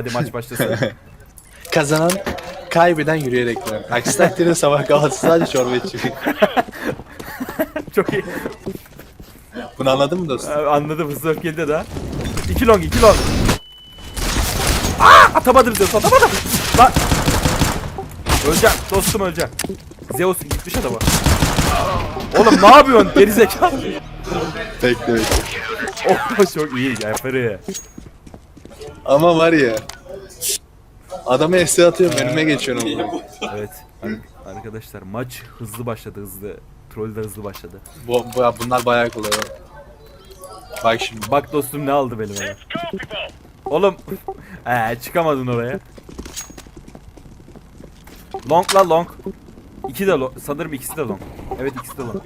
Hadi maç başlasın. Kazanan kaybeden yürüyerek döner. Aksi takdirde sabah kahvaltısı sadece çorba içecek. Çok iyi. Bunu anladın mı dostum? Abi anladım hızlı öfkeli de. 2 long 2 long. Aa atamadım Zeus atamadım. Lan. Öleceğim dostum öleceğim. Zeus gitmiş adama. Oğlum ne yapıyorsun gerizekalı? Bekle bekle. Oh çok iyi yaparı. Ama var ya. Adamı esne atıyorum önüme geçiyorum. onu. Evet ar- arkadaşlar maç hızlı başladı hızlı. Troll de hızlı başladı. Bu, bu, bunlar bayağı kolay. oğlum. Bak şimdi. Bak dostum ne aldı benim eve. Oğlum ee, çıkamadın oraya. Long la long. İki de long. Sanırım ikisi de long. Evet ikisi de long.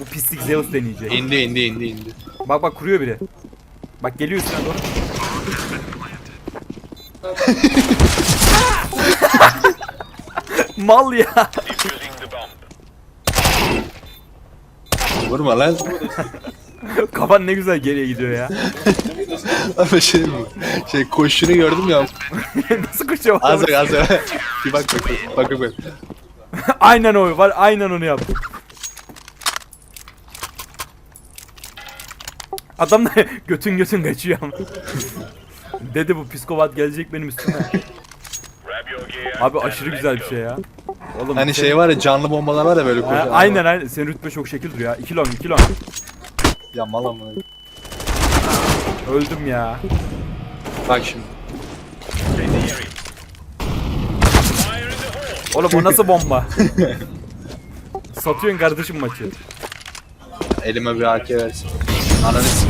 Bu pislik Zeus deneyecek. İndi indi indi indi. Bak bak kuruyor biri. Bak geliyor üstüne doğru. Mal ya. Vurma lan. Kafan ne güzel geriye gidiyor ya. Ama şey mi? Şey koşunu gördüm ya. Nasıl koşuyor? Az bak az bak. Bir bak bak. Bak bak bak. aynen o var. Aynen onu yaptı. Adam da götün götün kaçıyor ama. Dedi bu psikopat gelecek benim üstüme. Abi aşırı güzel bir şey ya. Oğlum Hani şey var ya canlı bombalar var ya böyle Ha, kocaman. aynen aynen. Senin rütbe çok şekil duruyor ya. 2 long 2 long. Ya mal ama. Öldüm ya. Bak şimdi. Oğlum o nasıl bomba? Satıyorsun kardeşim maçı. Elime bir AK versin. Ananı s-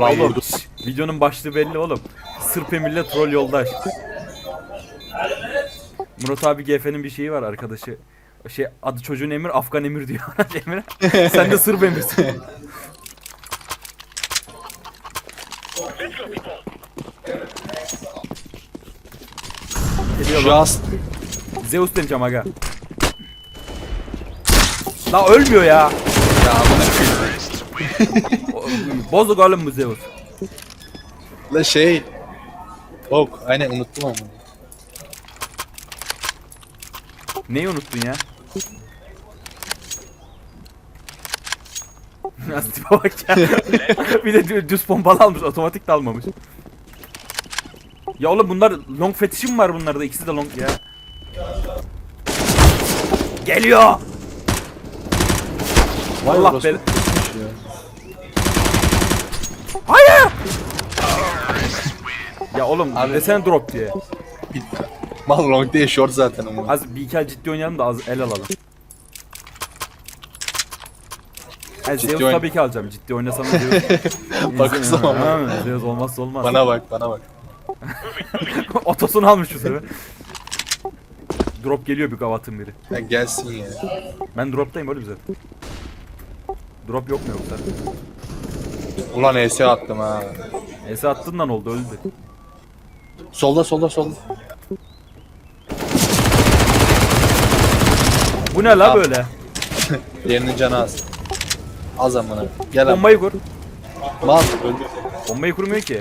Lan Oğlum, videonun başlığı belli oğlum. Sırp Emir'le troll yoldaş. Murat abi GF'nin bir şeyi var arkadaşı. Şey adı çocuğun Emir Afgan Emir diyor. Emir. Sen de Sırp Emir'sin. Geliyor Şu lan. as Zeus deneyeceğim aga. La ölmüyor ya. ya. O- Bozuk oğlum bu Zeus. La şey. Ok, aynen unuttum ama. Neyi unuttun ya? Nasıl tipe bak ya. bir de dü- düz pompalı almış, otomatik de almamış. Ya oğlum bunlar long fetişi mi var bunlarda? İkisi de long ya. Geliyor. Allah ya. Hayır. Ya oğlum Abi- desene drop diye. Bir- Mal long değil short zaten ama. Az bir iki el ciddi oynayalım da az el alalım. Ciddi Zeus oyn- tabii ki alacağım. Ciddi oynasam da Zeus. Bakırsam ama. Ha, Zeus olmazsa olmaz. Bana bak bana bak. Otosunu almış bu sefer. Drop geliyor bir gavatın biri. Ya gelsin ya. Ben droptayım oğlum zaten. Drop yok mu yoksa? Ulan ES attım ha. Ese attığından oldu öldü. Solda solda solda. Bu ne la Tamam. böyle? Yerinin canı az. Az amına. Gel ama. Bombayı kur. Mal. Bombayı kurmuyor ki.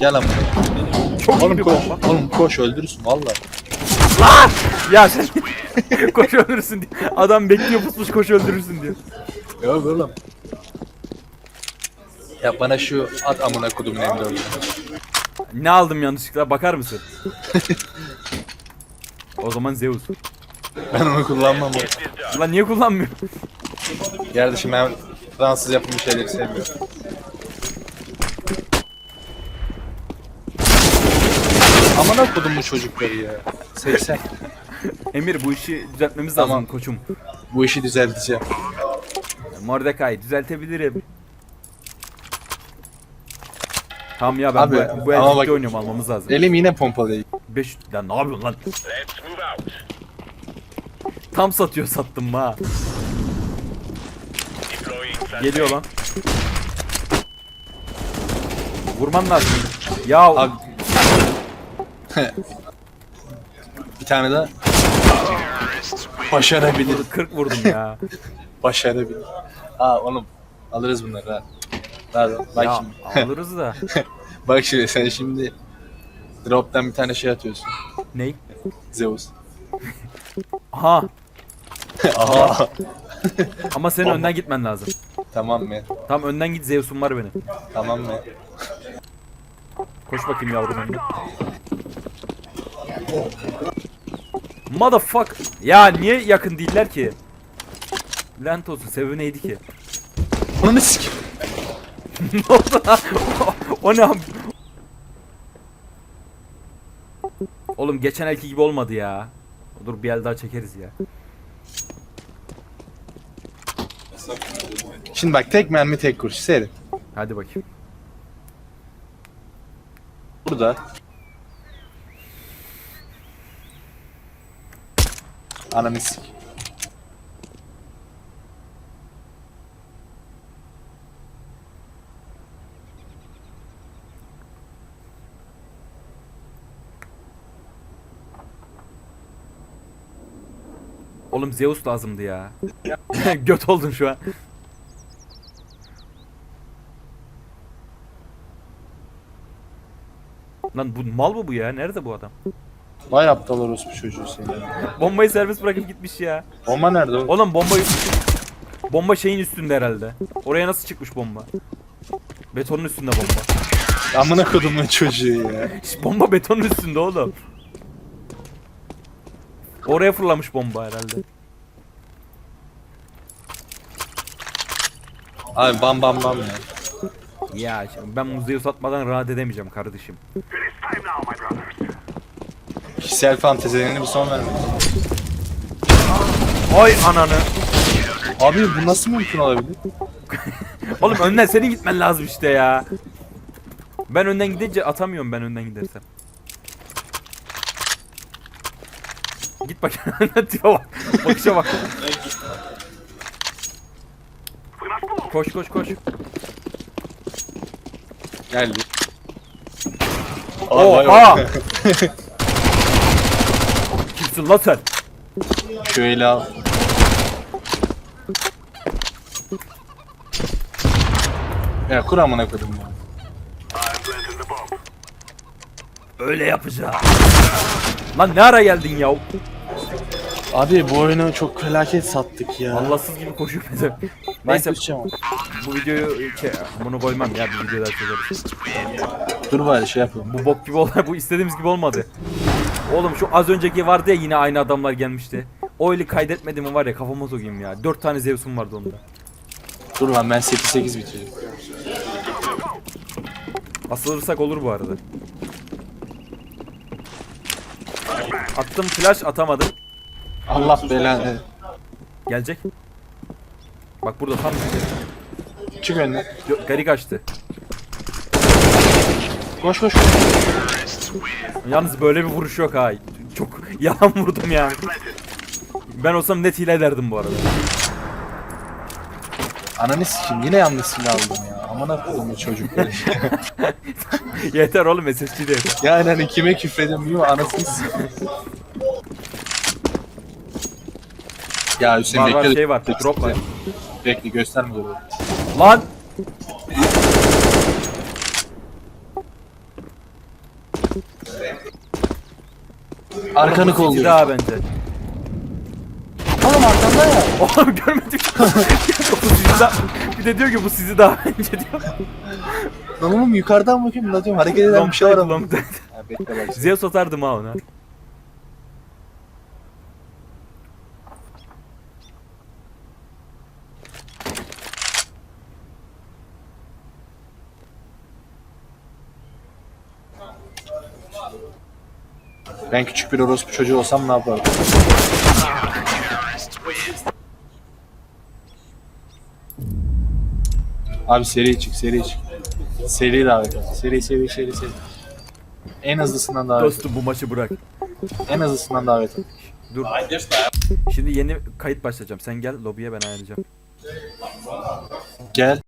Gel amına. Çok iyi Oğlum bir koş. bomba. Oğlum koş öldürürsün valla. Ya sen koş öldürürsün diye. Adam bekliyor pusmuş koş öldürürsün diyor. Yok oğlum. Ya bana şu at amına kodum emri öldür. Ne aldım yanlışlıkla bakar mısın? o zaman Zeus. Ben onu kullanmam. Lan niye kullanmıyor? Kardeşim ben Fransız yapımı şeyleri sevmiyorum. Amına kodum bu çocukları ya. 80. Emir bu işi düzeltmemiz Tamam. lazım koçum. Bu işi düzelteceğim. Mordecai düzeltebilirim. Tamam ya ben Abi, bu, bu el ama ciddi bak- oynuyorum almamız lazım. Elim yine pompalı. 5 lan ne yapıyorsun lan? Tam satıyor sattım ha. Geliyor lan. Vurman lazım. Ya Abi- tane daha. Başarabilir. 40 vurdum ya. Başarabilir. Ha oğlum alırız bunları ha. Rahat ol. Bak ya şimdi. alırız da. Bak şimdi sen şimdi drop'tan bir tane şey atıyorsun. Ney? Zeus. Aha Aha. ama senin önden gitmen lazım. tamam mı? Tamam önden git Zeus'um var benim. Tamam mı? Koş bakayım yavrum önüne. Motherfuck. Ya niye yakın değiller ki? Lent olsun sebebi neydi ki? Onu sik. ne oldu lan? o ne? am- Oğlum geçen elki gibi olmadı ya. Dur bir el daha çekeriz ya. Şimdi bak tek mermi tek kuruş seyret. Hadi bakayım. Burada. Ananı sik. Oğlum Zeus lazımdı ya. Göt oldun şu an. Lan bu mal mı bu ya? Nerede bu adam? Vay aptal orospu çocuğu seni. Bombayı servis bırakıp gitmiş ya. Bomba nerede o? Oğlum bomba bomba şeyin üstünde herhalde. Oraya nasıl çıkmış bomba? Betonun üstünde bomba. Amına kodumun çocuğu ya. Bomba betonun üstünde oğlum. Oraya fırlamış bomba herhalde. Abi bam bam bam ya. Ya şimdi ben muzeyi satmadan rahat edemeyeceğim kardeşim. Kişisel fantezilerine bir son vermek. Ay ananı. Abi bu nasıl mümkün olabilir? Oğlum önden senin gitmen lazım işte ya. Ben önden gidince atamıyorum ben önden gidersem. Git bak. Tipe bak. Bakışa bak. Koş koş koş. Geldi. Oha! Kimsin lan sen? Şöyle al. Ya kur amına kodum ya. Öyle yapacağım. Lan ne ara geldin ya? Abi bu oyunu çok felaket sattık ya. Allahsız gibi koşuyor. Ben Neyse kusacağım. bu videoyu şey, bunu koymam ya bir videoda çekeriz. Dur bari şey yapalım. Bu bok gibi olay bu istediğimiz gibi olmadı. Oğlum şu az önceki vardı ya yine aynı adamlar gelmişti. O öyle kaydetmedim var ya kafama sokayım ya. 4 tane Zeus'um vardı onda. Dur lan ben 8-8 bitireceğim. Asılırsak olur bu arada. Attım flash atamadım. Allah belanı. Gelecek. Bak burada tam üstte. Çık önüne. Gari kaçtı. Koş koş. Yalnız böyle bir vuruş yok ha. Çok yalan vurdum yani. Ben olsam net hile ederdim bu arada. Ananı sikim yine yanlış silah aldım ya. Amına kodumun çocuk böyle. yeter oğlum SSG de yeter. yani hani kime küfredeyim bilmiyorum anasını sikim. Ya Hüseyin Var var bekle. şey var. Drop var. Bekle gösterme dur. Lan! Arkanı kolluyor. daha bence. Oğlum arkanda ya. Oğlum görmedik. bu sizi daha... Bir de diyor ki bu sizi daha bence diyor. Lan oğlum yukarıdan bakayım da diyorum hareket eden Long bir şey var ama. Zeus atardım ha ona. Ben küçük bir orospu çocuğu olsam ne yapardım? Abi seri çık, seri çık. Seri davet et. Seri, seri, seri, seri. En hızlısından davet et. Dostum bu maçı bırak. En hızlısından davet et. Dur. Şimdi yeni kayıt başlayacağım. Sen gel lobiye ben ayarlayacağım. Gel.